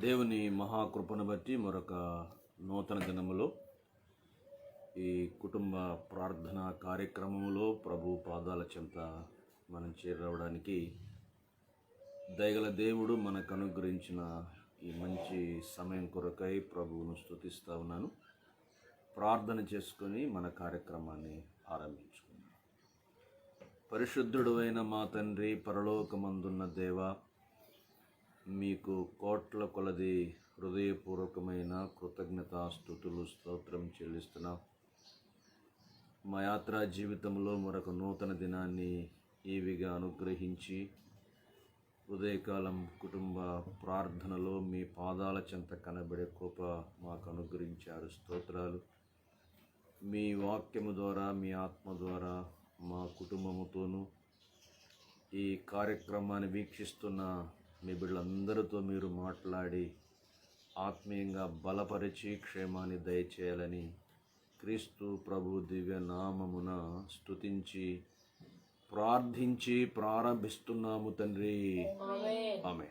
దేవుని మహాకృపను బట్టి మరొక నూతన దినములో ఈ కుటుంబ ప్రార్థన కార్యక్రమంలో ప్రభు పాదాల చెంత మనం చేరవడానికి దయగల దేవుడు మనకు అనుగ్రహించిన ఈ మంచి సమయం కొరకై ప్రభువును స్థుతిస్తూ ఉన్నాను. ప్రార్థన చేసుకొని మన కార్యక్రమాన్ని ఆరంభించుకున్నాను పరిశుద్ధుడు అయిన మా తండ్రి పరలోకమందున్న దేవ మీకు కోట్ల కొలది హృదయపూర్వకమైన కృతజ్ఞతాస్థుతులు స్తోత్రం చెల్లిస్తున్నాం. మా యాత్రా జీవితంలో మరొక నూతన దినాన్ని ఈవిగా అనుగ్రహించి ఉదయకాలం కుటుంబ ప్రార్థనలో మీ పాదాల చెంత కనబడే కృప మాకు అనుగ్రహించారు. స్తోత్రాలు. మీ వాక్యము ద్వారా మీ ఆత్మ ద్వారా మా కుటుంబముతోనూ ఈ కార్యక్రమాన్ని వీక్షిస్తున్న మీ బిడ్డలందరితో మీరు మాట్లాడి ఆత్మీయంగా బలపరిచి క్షేమాన్ని దయచేయాలని క్రీస్తు ప్రభు దివ్య నామమున స్తుతించి ప్రార్థించి ప్రారంభిస్తున్నాము తండ్రి. ఆమె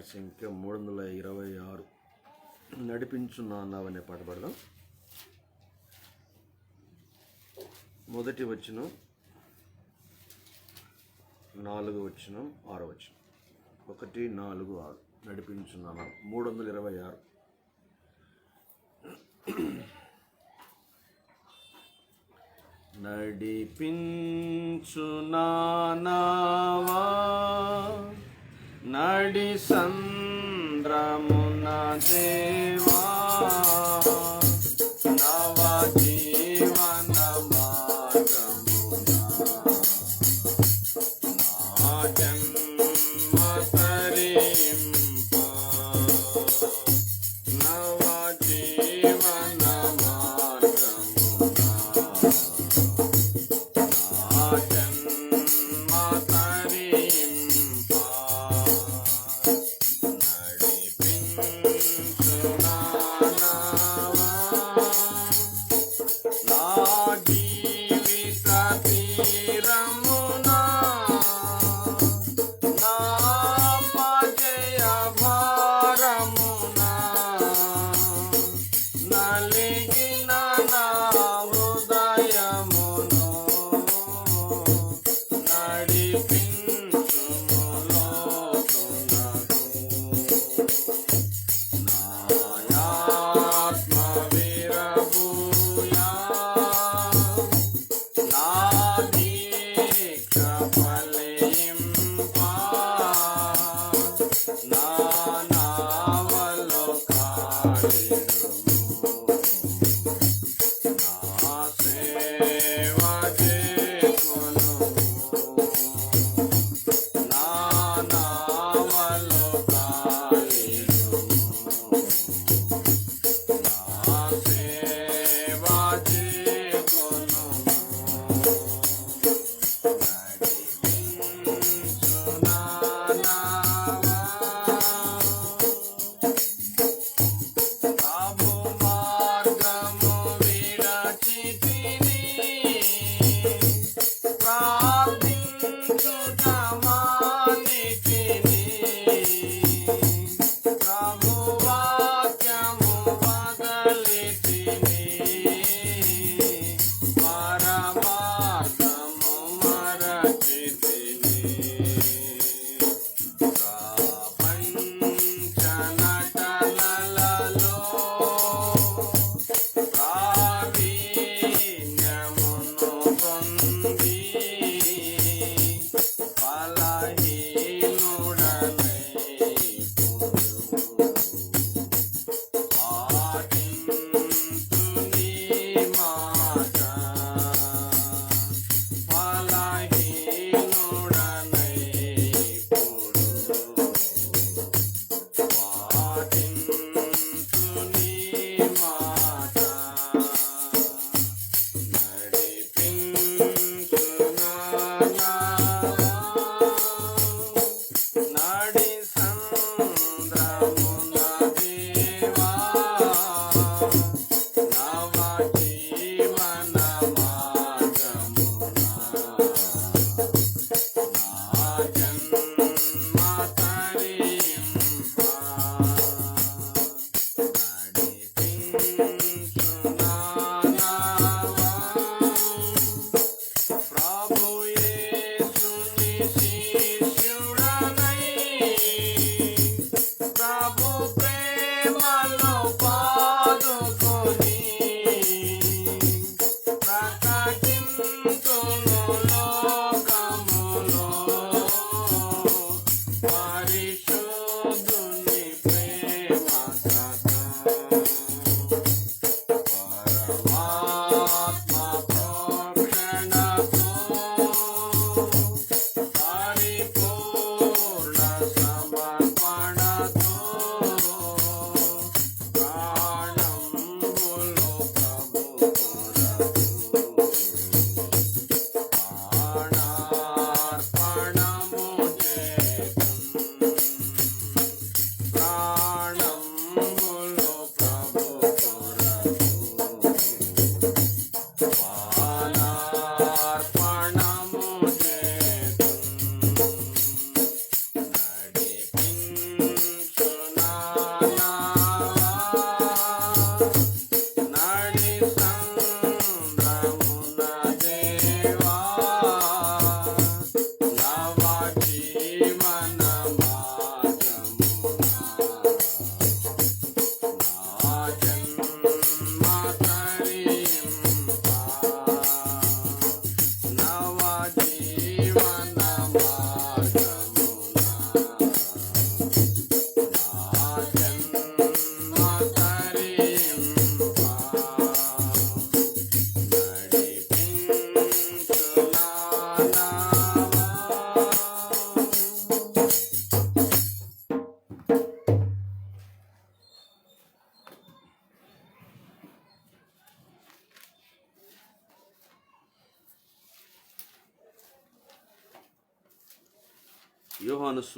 పాట సంఖ్య మూడు వందల ఇరవై ఆరు. నడిపించున్నావనే పాట పాడదాం. మొదటి వచనం నాలుగు వచనం ఆరు వచనం. ఒకటి నాలుగు ఆరు. నడిపించున్నాను మూడు వందల ఇరవై ఆరు. నడిపించునావా నడి సంద్రమున దేవా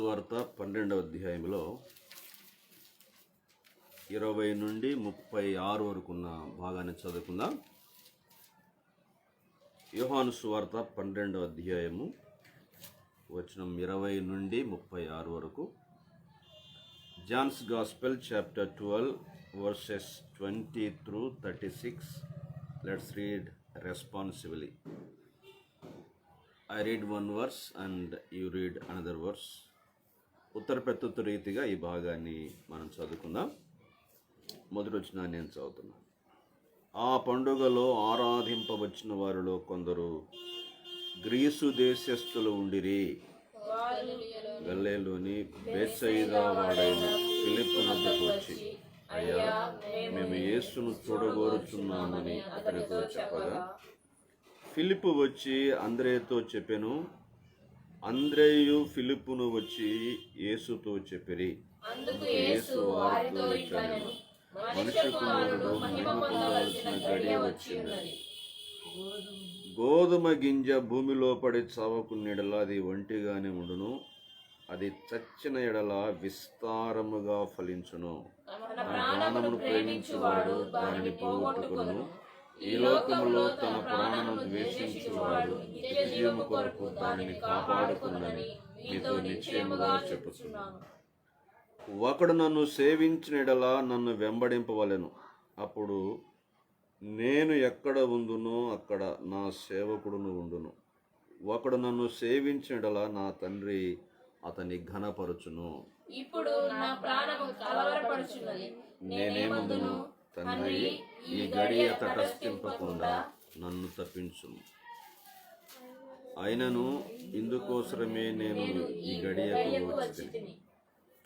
సువార్త పన్నెండవ అధ్యాయంలో ఇరవై నుండి ముప్పై ఆరు వరకు ఉన్న భాగాన్ని చదువుకుందాం. యోహాను సువార్త పన్నెండవ అధ్యాయము వచనం ఇరవై నుండి ముప్పై ఆరు వరకు. John's gospel chapter twelve verses twenty through thirty six. Let's read responsibly I read one verse and you read another verse. ఉత్తర ప్రత్యుత్తర రీతిగా ఈ భాగాన్ని మనం చదువుకుందాం. మొదటి వచ్చిన నేను చదువుతున్నాను ఆ పండుగలో ఆరాధింపవచ్చిన వారిలో కొందరు గ్రీసు దేశస్థులు ఉండిరి. గల్లేలోని బేసైదా వాడైన ఫిలిప్ నద్దకు వచ్చి అయ్యా మేము యేసును చూడగోరుచున్నామని అతనితో చెప్పగా ఫిలిప్ వచ్చి అంద్రేతో చెప్పాను అంద్రేయు ఫిలిప్పును వచ్చి యేసుతో చెప్పిరి. యేసు వారితో ఇట్లనెను. మనుష్య కుమారుడు మహిమ పొందవలసిన గడియ గోధుమ గింజ భూమిలో పడి చావకున్నెడల అది ఒంటిగానే ఉండును. అది చచ్చిన ఎడల విస్తారముగా ఫలించును. ప్రాణమును ప్రేమించువాడు దానిని పోగొట్టుకొను ఈ లోకములో తన ప్రాణమును ద్వేషించువాడు నిత్య జీవము కొరకు దానిని కాపాడుకున్నని మీతో నిశ్చయముగా చెప్పుచున్నాను. ఒకడు నన్ను సేవించిన ఎడల నన్ను వెంబడింపవలెను. అప్పుడు నేను ఎక్కడ ఉందునో అక్కడ నా సేవకుడును ఉండును. ఒకడు నన్ను సేవించిన ఎడల నా తండ్రి అతని ఘనపరచును. ఇప్పుడు నా ప్రాణము కలవరపడుచున్నది నేనేమందును? తండ్రి ఈ గడియ తటస్థింపకుండా నన్ను తప్పించును అయినను ఇందుకోసరమే నేను ఈ గడియకు వచ్చి తిని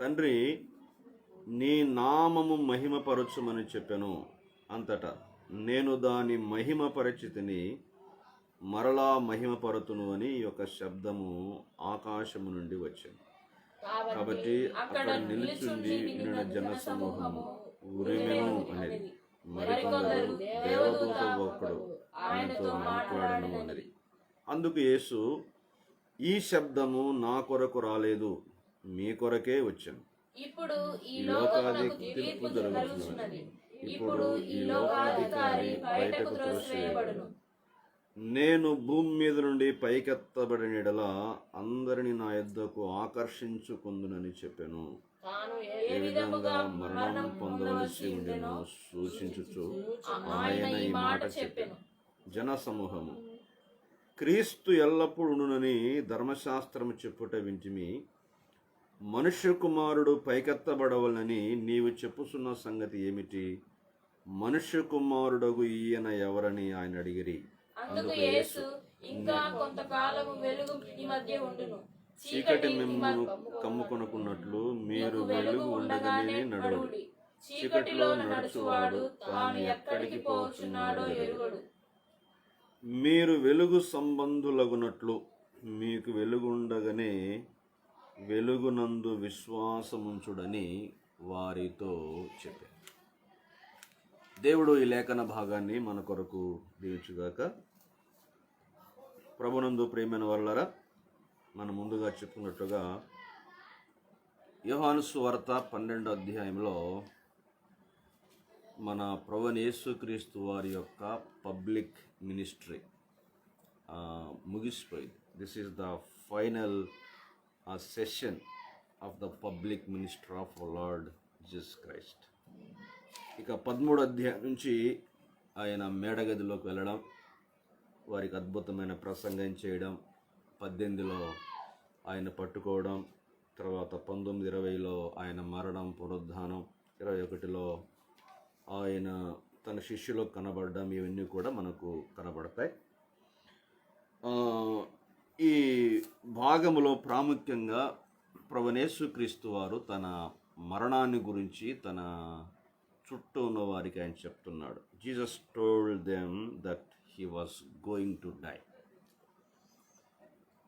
తండ్రి నీ నామము మహిమపరచుమని చెప్పెను. అంతటా నేను దాని మహిమపరచితిని మరలా మహిమపరుతును అని ఈ యొక్క శబ్దము ఆకాశము నుండి వచ్చింది కాబట్టి అక్కడ నిలుచుండి వినిన జన ఉరిమెను అనేది మరికొందరు దేవదూత ఒకడు ఆయనతో మాట్లాడను అన్నది అందుకు యేసు ఈ శబ్దము నా కొరకు రాలేదు మీ కొరకే వచ్చాను. ఇప్పుడు ఈ లోకాది తీర్పు జరుగుతున్నది. ఇప్పుడు ఈ లోకాధికారి బయటకు త్రోసివేయబడును. నేను భూమి మీద నుండి పైకెత్తబడిన అందరిని నా యొద్దకు ఆకర్షించుకుందునని చెప్పాను. తాను ఏ విధముగా మరణం పొందవలసి ఉండెనో సూచించుచు ఆయన ఈ మాట చెప్పాను. జన సమూహము క్రీస్తు ఎల్లప్పుడునని ధర్మశాస్త్రము చెప్పుట వింటిమి. మనుష్య కుమారుడు పైకెత్తబడవలని నీవు చెప్పుచున్న సంగతి ఏమిటి? మనుష్య కుమారుడగు ఈయన ఎవరని ఆయన అడిగిరి. అందుకు యేసు ఇంకా కొంతకాలము వెలుగు మీ మధ్య ఉండును. చీకటి మిమ్మల్ని కమ్ముకొనుకున్నట్లు మీరు వెలుగు ఉండగానే నడవడు. చీకటిలో నడుచువాడు తాను ఎక్కడికి పోచున్నాడో ఎరుగడు. మీరు వెలుగు సంబంధులగునట్లు మీకు వెలుగుండగానే వెలుగునందు విశ్వాసముంచుడని వారితో చెప్పారు దేవుడు ఈ లేఖన భాగాన్ని మన కొరకు దీవించుగాక ప్రభునందు ప్రేమైన వాళ్ళరా మనం ముందుగా చెప్పుకున్నట్టుగా యోహాను వార్త పన్నెండో అధ్యాయంలో మన ప్రవణ వారి యొక్క పబ్లిక్ మినిస్ట్రీ ముగిసిపోయింది. This is the final session of the public minister of Lord Jesus Christ ఇక పదమూడు అధ్యాయం నుంచి ఆయన మేడగదిలోకి వెళ్ళడం వారికి అద్భుతమైన ప్రసంగం చేయడం పద్దెనిమిదిలో ఆయన పట్టుకోవడం తర్వాత పంతొమ్మిది ఇరవైలో ఆయన మరణం పునరుద్ధానం ఇరవై ఒకటిలో ఆయన తన శిష్యులకు కనబడడం ఇవన్నీ కూడా మనకు కనబడతాయి. ఈ భాగములో ప్రాముఖ్యంగా ప్రవణేశ్వక్రీస్తు వారు తన మరణాన్ని గురించి తన చుట్టూ ఉన్న వారికి ఆయన చెప్తున్నాడు. Jesus told them that he was going to die.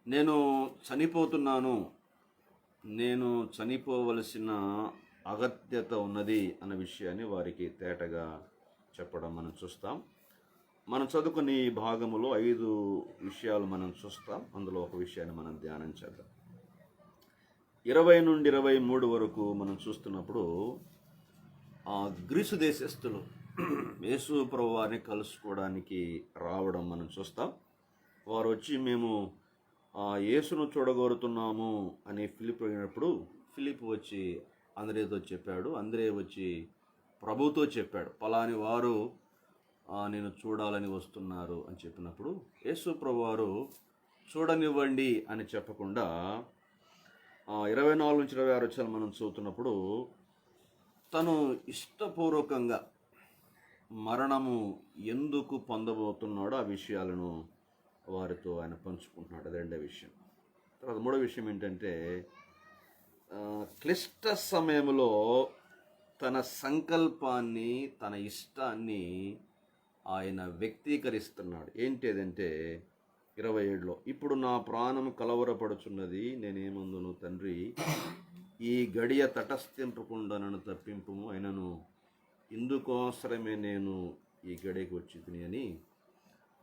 నేను చనిపోతున్నాను. నేను చనిపోవలసిన అగత్యత ఉన్నది అన్న విషయాన్ని వారికి తేటగా చెప్పడం మనం చూస్తాం. మనం చదువుకునే ఈ భాగములో ఐదు విషయాలు మనం చూస్తాం. అందులో ఒక విషయాన్ని మనం ధ్యానం చేద్దాం. ఇరవై నుండి ఇరవై మూడు వరకు మనం చూస్తున్నప్పుడు ఆ గ్రీసు దేశస్థులు యేసు ప్రభు వారిని కలుసుకోవడానికి రావడం మనం చూస్తాం. వారు వచ్చి మేము ఆ యేసును చూడగోరుతున్నాము అని ఫిలిప్ అడిగినప్పుడు ఫిలిప్ వచ్చి అందరేతో చెప్పాడు. అందరే వచ్చి ప్రభుతో చెప్పాడు. పలాని వారు నేను చూడాలని వస్తున్నారు అని చెప్పినప్పుడు యేసు ప్రభు వారు చూడనివ్వండి అని చెప్పకుండా ఇరవై నాలుగు నుంచి ఇరవై ఆరు వచ్చాలు మనం చదువుతున్నప్పుడు తను ఇష్టపూర్వకంగా మరణము ఎందుకు పొందబోతున్నాడో ఆ విషయాలను వారితో ఆయన పంచుకుంటున్నాడు. అది రెండో విషయం. తర్వాత మూడో విషయం ఏంటంటే క్లిష్ట సమయంలో తన సంకల్పాన్ని తన ఇష్టాన్ని ఆయన వ్యక్తీకరిస్తున్నాడు. ఏంటి అదంటే ఇరవై ఏడులో ఇప్పుడు నా ప్రాణం కలవరపడుచున్నది నేనేమందును తండ్రి? ఈ గడియ తటస్థింపకుండా నన్ను తప్పింపుము అయినను ఇందుకోసరమే నేను ఈ గడియకు వచ్చి అని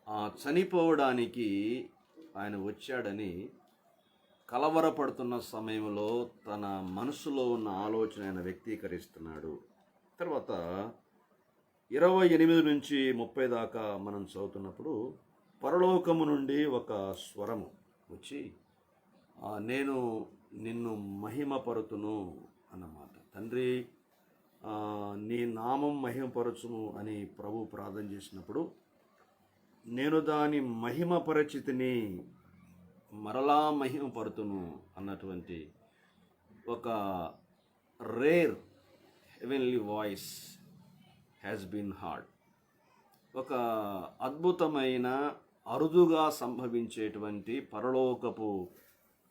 చనిపోవడానికి ఆయన వచ్చాడని కలవరపడుతున్న సమయంలో తన మనసులో ఉన్న ఆలోచన ఆయన వ్యక్తీకరిస్తున్నాడు. తర్వాత ఇరవై ఎనిమిది నుంచి ముప్పై దాకా మనం చదువుతున్నప్పుడు పరలోకము నుండి ఒక స్వరము వచ్చి నేను నిన్ను మహిమపరుతును అన్నమాట. తండ్రి నీ నామం మహిమపరచును అని ప్రభు ప్రార్థన చేసినప్పుడు నేను దాని మహిమ పరిచితిని మరలా మహిమపరుతును అన్నటువంటి ఒక rare heavenly voice has been heard ఒక అద్భుతమైన అరుదుగా సంభవించేటువంటి పరలోకపు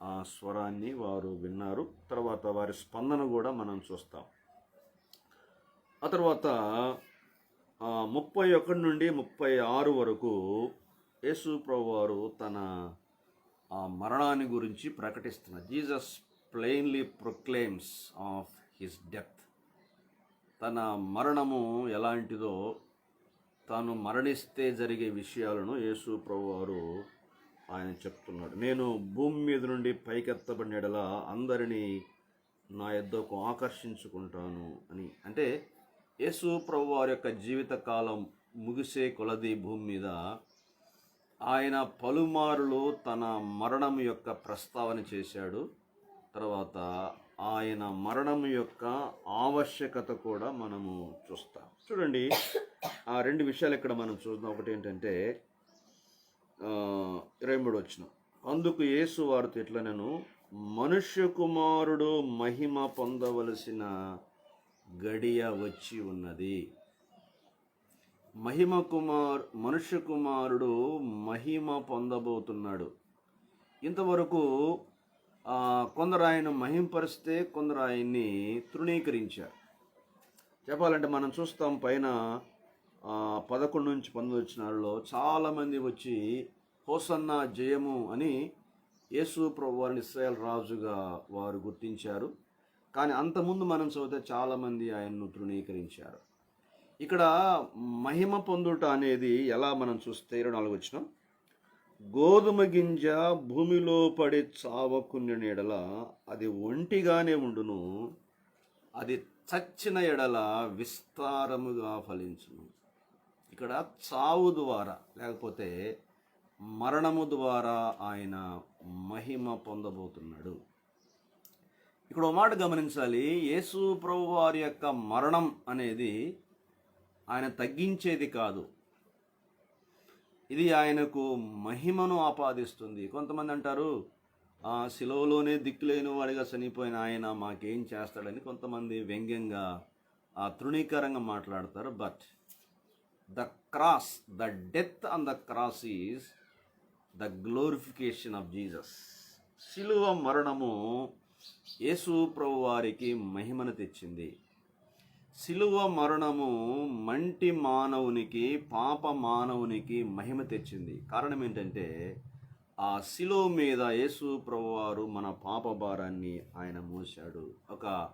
ఆ స్వరాన్ని వారు విన్నారు. తర్వాత వారి స్పందన కూడా మనం చూస్తాం. ఆ తర్వాత ముప్పై ఒకటి నుండి ముప్పై ఆరు వరకు యేసు ప్రభు వారు తన ఆ మరణాన్ని గురించి ప్రకటిస్తున్న. Jesus plainly proclaims of his death. తన మరణము ఎలాంటిదో తాను మరణిస్తే జరిగే విషయాలను యేసు ప్రభు వారు ఆయన చెప్తున్నాడు. నేను భూమి మీద నుండి పైకెత్తబడినలా అందరినీ నా ఎద్దకు ఆకర్షించుకుంటాను అని. అంటే యేసు ప్రభు వారి యొక్క జీవితకాలం ముగిసే కొలది భూమి మీద ఆయన పలుమారులు తన మరణం యొక్క ప్రస్తావన చేశాడు. తర్వాత ఆయన మరణం యొక్క ఆవశ్యకత కూడా మనము చూస్తాం. చూడండి ఆ రెండు విషయాలు ఇక్కడ మనం చూద్దాం. ఒకటి ఏంటంటే ఇరవై మూడు వచ్చిన అందుకు యేసు వారితో ఇట్లా నేను మనుష్య కుమారుడు మహిమ పొందవలసిన గడియ వచ్చి ఉన్నది. మహిమ కుమార్ మనుష్య కుమారుడు మహిమ పొందబోతున్నాడు. ఇంతవరకు కొందరు ఆయన మహింపరిస్తే కొందరు ఆయన్ని తృణీకరించారు. చెప్పాలంటే మనం చూస్తాం పైన పదకొండు నుంచి పంతొమ్మిది వచ్చినాల్లో చాలామంది వచ్చి హోసన్న జయము అని యేసు ప్రభు వారిని ఇస్రాయల్ రాజుగా వారు గుర్తించారు. కానీ అంతకుముందు మనం చదివితే చాలామంది ఆయన్ను తృణీకరించారు. ఇక్కడ మహిమ పొందుట అనేది ఎలా మనం చూస్తే ఇరవై నాలుగు వచ్చిన గోధుమ గింజ భూమిలో పడి చావకున్న ఎడల అది ఒంటిగానే ఉండును అది చచ్చిన ఎడల విస్తారముగా ఫలించును. ఇక్కడ చావు ద్వారా లేకపోతే మరణము ద్వారా ఆయన మహిమ పొందబోతున్నాడు. ఇక్కడ ఒక మాట గమనించాలి. యేసు ప్రభు వారి యొక్క మరణం అనేది ఆయన తగ్గించేది కాదు. ఇది ఆయనకు మహిమను ఆపాదిస్తుంది. కొంతమంది అంటారు ఆ శిలువలోనే దిక్కులేని వాడిగా చనిపోయిన ఆయన మాకేం చేస్తాడని కొంతమంది వ్యంగ్యంగా ఆ తృణీకరంగా మాట్లాడతారు. But the cross the death on the cross is the glorification of Jesus శిలువ మరణము యేసు ప్రభు వారికి మహిమను తెచ్చింది. శిలువ మరణము మంటి మానవునికి పాప మానవునికి మహిమ తెచ్చింది. కారణం ఏంటంటే ఆ శిలువ మీద యేసు ప్రభువారు మన పాప భారాన్ని ఆయన మోశాడు. ఒక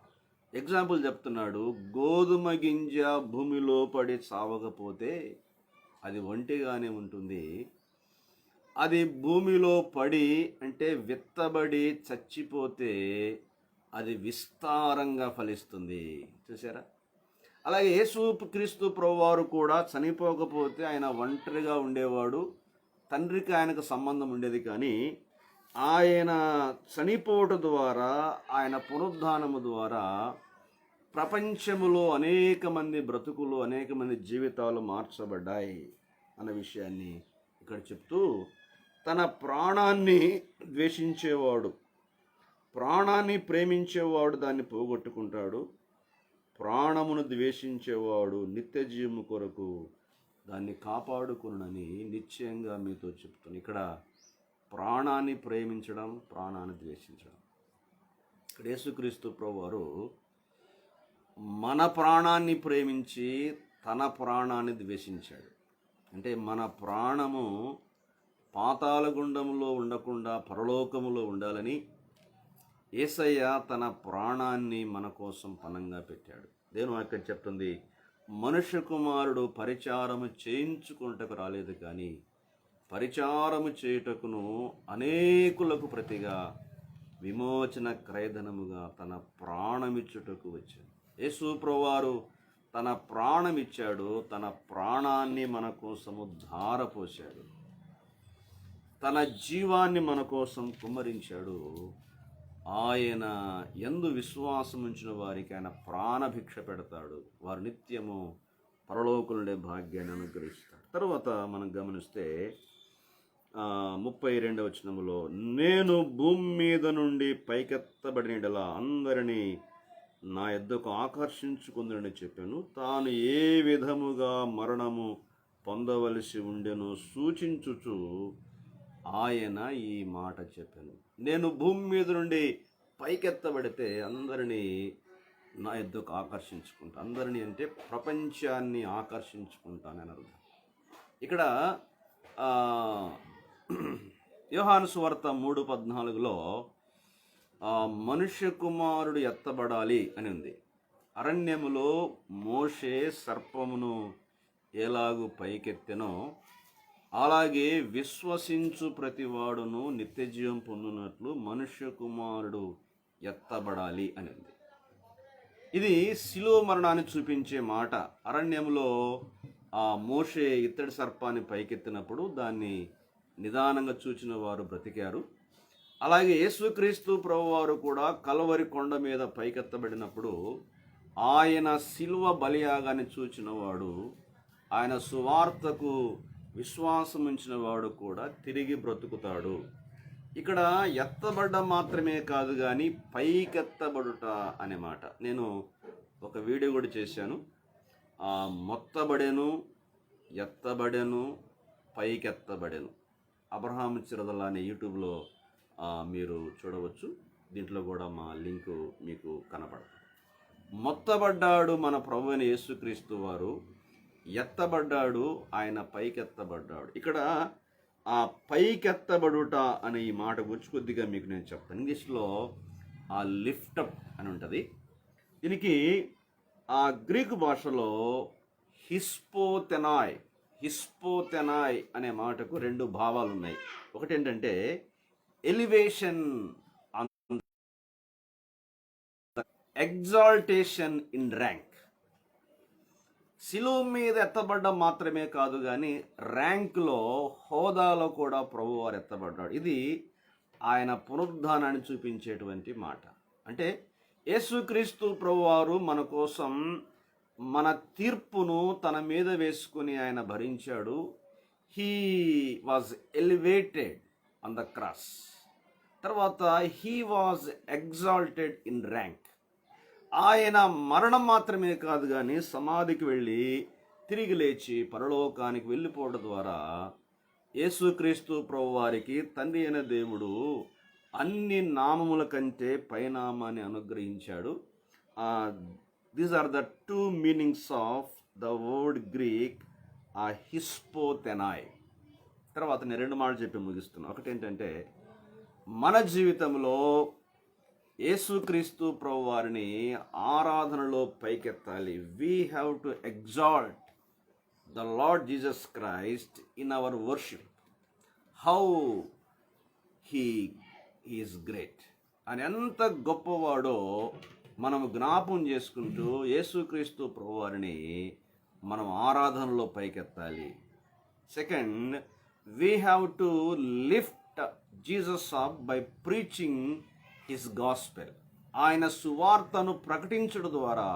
ఎగ్జాంపుల్ చెప్తున్నాడు. గోధుమ గింజ భూమిలో పడి సావకపోతే అది ఒంటిగానే ఉంటుంది. అది భూమిలో పడి అంటే విత్తబడి చచ్చిపోతే అది విస్తారంగా ఫలిస్తుంది. చూసారా అలాగే యేసు క్రీస్తు ప్రభువారు కూడా చనిపోకపోతే ఆయన ఒంటరిగా ఉండేవాడు. తండ్రికి ఆయనకు సంబంధం ఉండేది కానీ ఆయన చనిపోవటం ద్వారా ఆయన పునరుద్ధానము ద్వారా ప్రపంచములో అనేక మంది బ్రతుకులు అనేక మంది జీవితాలు మార్చబడ్డాయి అన్న విషయాన్ని ఇక్కడ చెప్తూ తన ప్రాణాన్ని ద్వేషించేవాడు ప్రాణాన్ని ప్రేమించేవాడు దాన్ని పోగొట్టుకుంటాడు. ప్రాణమును ద్వేషించేవాడు నిత్య జీవము కొరకు దాన్ని కాపాడుకునని నిశ్చయంగా మీతో చెప్తాను ఇక్కడ ప్రాణాన్ని ప్రేమించడం ప్రాణాన్ని ద్వేషించడం. ఇక్కడ యేసుక్రీస్తు ప్రభువారు మన ప్రాణాన్ని ప్రేమించి తన ప్రాణాన్ని ద్వేషించాడు. అంటే మన ప్రాణము పాతాళగుండంలో ఉండకుండా పరలోకములో ఉండాలని ఏసయ్య తన ప్రాణాన్ని మన కోసం పనంగా పెట్టాడు. దేని వాక్యం చెప్తుంది మనుష్య కుమారుడు పరిచారము చేయించుకుంటకు రాలేదు కానీ పరిచారము చేయుటకును అనేకులకు ప్రతిగా విమోచన క్రయధనముగా తన ప్రాణమిచ్చుటకు వచ్చాడు. యేసుప్రవారు తన ప్రాణమిచ్చాడు తన ప్రాణాన్ని మన కోసము ధారపోశాడు. తన జీవాన్ని మన కోసం కుమ్మరించాడు. ఆయన ఎందు విశ్వాసం ఉంచిన వారికి ఆయన ప్రాణభిక్ష పెడతాడు. వారు నిత్యము పరలోకులుండే భాగ్యాన్ని అనుగ్రహిస్తాడు తర్వాత మనం గమనిస్తే ముప్పై రెండవ వచనములో నేను భూమి మీద నుండి పైకెత్తబడినలా అందరినీ నా ఎద్దకు ఆకర్షించుకుందని చెప్పాను. తాను ఏ విధముగా మరణము పొందవలసి ఉండెను సూచించుచు ఆయన ఈ మాట చెప్పాను. నేను భూమి మీద నుండి పైకెత్తబడితే అందరినీ నా ఎద్దుకు ఆకర్షించుకుంటా. అందరినీ అంటే ప్రపంచాన్ని ఆకర్షించుకుంటానని అర్థం. ఇక్కడ ఆ, యోహాను సువార్త మూడు పద్నాలుగులో మనుష్య కుమారుడు ఎత్తబడాలి అని ఉంది. అరణ్యములో మోషే సర్పమును ఎలాగు పైకెత్తెనో అలాగే విశ్వసించు ప్రతివాడును నిత్యజీవం పొందినట్లు మనుష్య కుమారుడు ఎత్తబడాలి అని ఇది శిలువ మరణాన్ని చూపించే మాట. అరణ్యంలో ఆ మోషే ఇత్తడి సర్పాన్ని పైకెత్తినప్పుడు దాన్ని నిదానంగా చూచిన వారు బ్రతికారు. అలాగే యేసుక్రీస్తు ప్రభువారు కూడా కలవరి కొండ మీద పైకెత్తబడినప్పుడు ఆయన శిలువ బలియాగాన్ని చూచిన వాడు ఆయన సువార్తకు విశ్వాసం ఉంచిన వాడు కూడా తిరిగి బ్రతుకుతాడు. ఇక్కడ ఎత్తబడ్డ మాత్రమే కాదు కానీ పైకెత్తబడుట అనే మాట. నేను ఒక వీడియో కూడా చేశాను. ఆ మొత్తబడెను ఎత్తబడెను పైకెత్తబడెను. అబ్రహాం చిరదల అనే యూట్యూబ్లో మీరు చూడవచ్చు. దీంట్లో కూడా మా లింకు మీకు కనపడదు. మొత్తబడ్డాడు మన ప్రభువైన యేసుక్రీస్తు వారు. ఎత్తబడ్డాడు ఆయన పైకెత్తబడ్డాడు. ఇక్కడ ఆ పైకెత్తబడుట అనే ఈ మాట గురించి కొద్దిగా మీకు నేను చెప్తాను. ఇంగ్లీష్లో ఆ లిఫ్టప్ అని ఉంటుంది. దీనికి ఆ గ్రీకు భాషలో హిస్పోతెనాయ్ హిస్పోతెనాయ్ అనే మాటకు రెండు భావాలు ఉన్నాయి ఒకటి ఏంటంటే ఎలివేషన్ ఎగ్జాల్టేషన్ ఇన్ ర్యాంక్. శిలువ మీద ఎత్తబడ్డం మాత్రమే కాదు కానీ ర్యాంకులో హోదాలో కూడా ప్రభువారు ఎత్తబడ్డాడు. ఇది ఆయన పునరుద్ధానాన్ని చూపించేటువంటి మాట. అంటే యేసుక్రీస్తు ప్రభువారు మన కోసం మన తీర్పును తన మీద వేసుకుని ఆయన భరించాడు. He was elevated on the cross. తర్వాత he was exalted in rank. ఆయన మరణం మాత్రమే కాదు కానీ సమాధికి వెళ్ళి తిరిగి లేచి పరలోకానికి వెళ్ళిపోవడం ద్వారా యేసుక్రీస్తు ప్రభు వారికి తండ్రి అయిన దేవుడు అన్ని నామముల కంటే పైనామాన్ని అనుగ్రహించాడు. These are the two meanings of the word Greek ఆ హిస్పోతెనాయ్ తర్వాత నేను రెండు మాటలు చెప్పి ముగిస్తున్నాను ఒకటి ఏంటంటే మన జీవితంలో యేసుక్రీస్తు ప్రభు వారిని ఆరాధనలో పైకెత్తాలి. We have to exalt the Lord Jesus Christ in our worship how he is great అని ఎంత గొప్పవాడో మనం జ్ఞాపం చేసుకుంటూ యేసుక్రీస్తు ప్రభువారిని మనం ఆరాధనలో పైకెత్తాలి. Second we have to lift Jesus up by preaching his gospel ఆయన సువార్తను ప్రకటించడం ద్వారా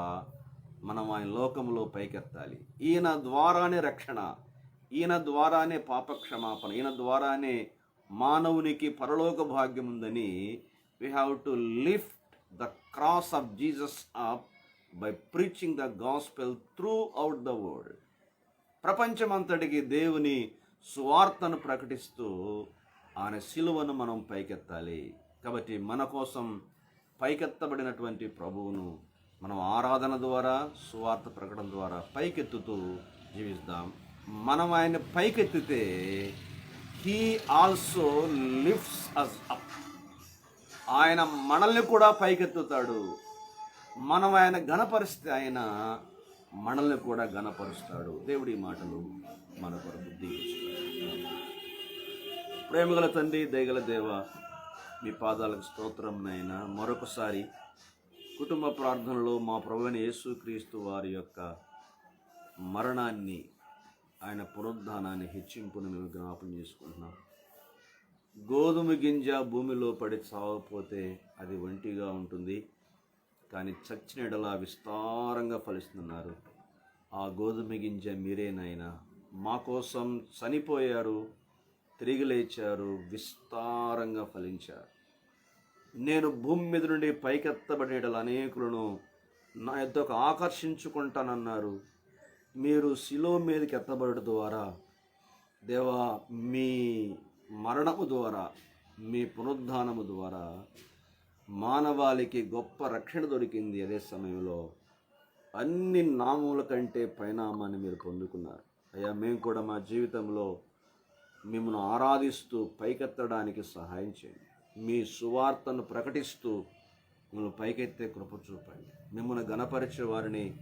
మనం ఆయన లోకంలో పైకెత్తాలి. ఈయన ద్వారానే రక్షణ ఈయన ద్వారానే పాపక్షమాపణ ఈయన ద్వారానే మానవునికి పరలోక భాగ్యం ఉందని we have to lift the cross of Jesus up by preaching the gospel throughout the world ప్రపంచమంతటికి దేవుని సువార్తను ప్రకటిస్తూ ఆయన శిలువను మనం పైకెత్తాలి. కాబట్టి మన కోసం పైకెత్తబడినటువంటి ప్రభువును మనం ఆరాధన ద్వారా సువార్త ప్రకటన ద్వారా పైకెత్తుతూ జీవిస్తాం మనం ఆయన పైకెత్తితే he also lifts us up ఆయన మనల్ని కూడా పైకెత్తుతాడు. మనం ఆయన ఘనపరిస్తే ఆయన మనల్ని కూడా ఘనపరుస్తాడు. దేవుడి మాటలు మన కొరకు ప్రేమగల తండ్రి దయగల దేవ మీ పాదాలకు స్తోత్రం నైనా మరొకసారి కుటుంబ ప్రార్థనలో మా ప్రభువైన యేసుక్రీస్తు వారి యొక్క మరణాన్ని ఆయన పునరుద్ధానాన్ని హెచ్చింపును మేము జ్ఞాపం చేసుకుంటున్నాం. గోధుమ గింజ భూమిలో పడి సాగపోతే అది ఒంటిగా ఉంటుంది. కానీ చచ్చిన ఎడలా విస్తారంగా ఫలిస్తున్నారు. ఆ గోధుమ గింజ మీరేనైనా మా కోసం చనిపోయారు తిరిగి లేచారు విస్తారంగా ఫలించారు. నేను భూమి మీద నుండి పైకెత్తబడేటలు అనేకులను నా యొద్దకు ఆకర్షించుకుంటానన్నారు. మీరు శిలో మీదకి ఎత్తబడట ద్వారా దేవా మీ మరణము ద్వారా మీ పునరుద్ధానము ద్వారా మానవాళికి గొప్ప రక్షణ దొరికింది అదే సమయంలో. అన్ని నామముల కంటే పైనామాన్ని మీరు పొందుకున్నారు. అయ్యా మేము కూడా మా జీవితంలో మిమ్మల్ని ఆరాధిస్తూ పైకెత్తడానికి సహాయం చేయండి. మీ సువార్తను ప్రకటిస్తూ మిమ్మల్ని పైకెత్తే కృప చూపండి. మిమ్మల్ని గణపరిచే వారిని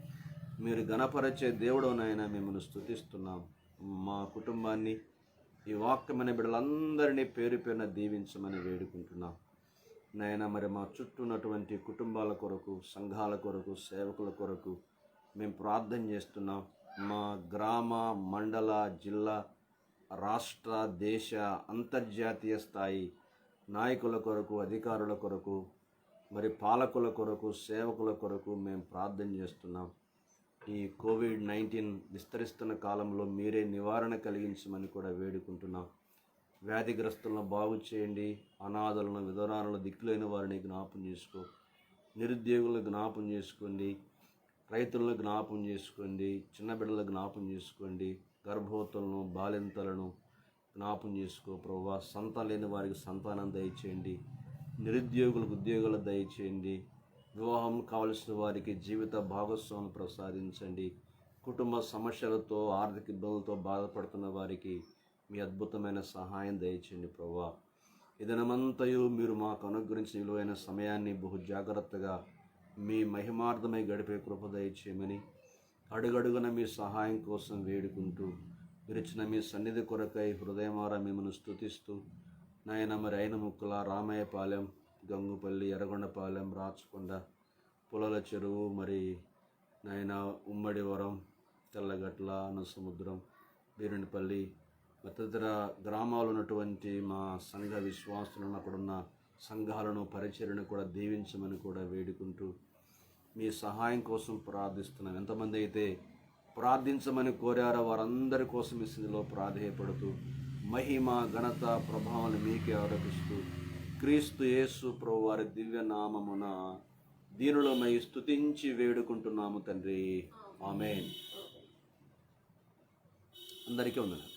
మీరు గణపరిచే దేవుడోనైనా మిమ్మల్ని స్తుతిస్తున్నాం. మా కుటుంబాన్ని ఈ వాక్యమైన బిడ్డలందరినీ పేరు పేరున దీవించమని వేడుకుంటున్నాం. నాయన మరి మా చుట్టూ ఉన్నటువంటి కుటుంబాల కొరకు సంఘాల కొరకు సేవకుల కొరకు మేము ప్రార్థన చేస్తున్నాం. మా గ్రామ మండల జిల్లా రాష్ట్ర దేశ అంతర్జాతీయ స్థాయి నాయకుల కొరకు అధికారుల కొరకు మరి పాలకుల కొరకు సేవకుల కొరకు మేము ప్రార్థన చేస్తున్నాం. ఈ కోవిడ్ నైన్టీన్ విస్తరిస్తున్న కాలంలో మీరే నివారణ కలిగించమని కూడా వేడుకుంటున్నాం. వ్యాధిగ్రస్తులను బాగు చేయండి. అనాథలను విధవరాలను దిక్కులేని వారిని జ్ఞాపం చేసుకో. నిరుద్యోగులను జ్ఞాపం చేసుకోండి. రైతులను జ్ఞాపం చేసుకోండి. చిన్న బిడ్డలు జ్ఞాపం చేసుకోండి. గర్భవతులను బాలింతలను జ్ఞాపం చేసుకో ప్రభా. సంతానం లేని వారికి సంతానం దయచేయండి. నిరుద్యోగులకు ఉద్యోగాలు దయచేయండి. వివాహం కావలసిన వారికి జీవిత భాగస్వామి ప్రసాదించండి. కుటుంబ సమస్యలతో ఆర్థిక ఇబ్బందులతో బాధపడుతున్న వారికి మీ అద్భుతమైన సహాయం దయచేయండి ప్రభా. ఇదనమంతయు మీరు మాకు అనుగ్రహించిన విలువైన సమయాన్ని బహు జాగ్రత్తగా మీ మహిమార్థమై గడిపే కృప దయచేయమని అడుగడుగున మీ సహాయం కోసం వేడుకుంటూ విరిచిన మీ సన్నిధి కొరకై హృదయమారా మిమ్మల్ని స్తుతిస్తూ నాయన మరి అయిన ముక్కుల రామయ్యపాలెం గంగుపల్లి ఎర్రగొండపాలెం రాచకొండ పులల చెరువు మరి నాయన ఉమ్మడివరం తెల్లగట్ల అన్నసముద్రం బీరునిపల్లి తదితర గ్రామాలు ఉన్నటువంటి మా సంఘ విశ్వాసులను అక్కడున్న సంఘాలను పరిచర్యను కూడా దీవించమని కూడా వేడుకుంటూ మీ సహాయం కోసం ప్రార్థిస్తున్నాం. ఎంతమంది అయితే ప్రార్థించమని కోరారో వారందరి కోసం ఈ స్థితిలో ప్రాధేయపడుతూ మహిమ ఘనత ప్రభావాన్ని మీకే ఆరోపిస్తూ క్రీస్తు యేసు ప్రభు వారి దివ్య నామమున దీనులమై స్తుతించి వేడుకుంటున్నాము తండ్రి. ఆమెన్. అందరికీ ఉందండి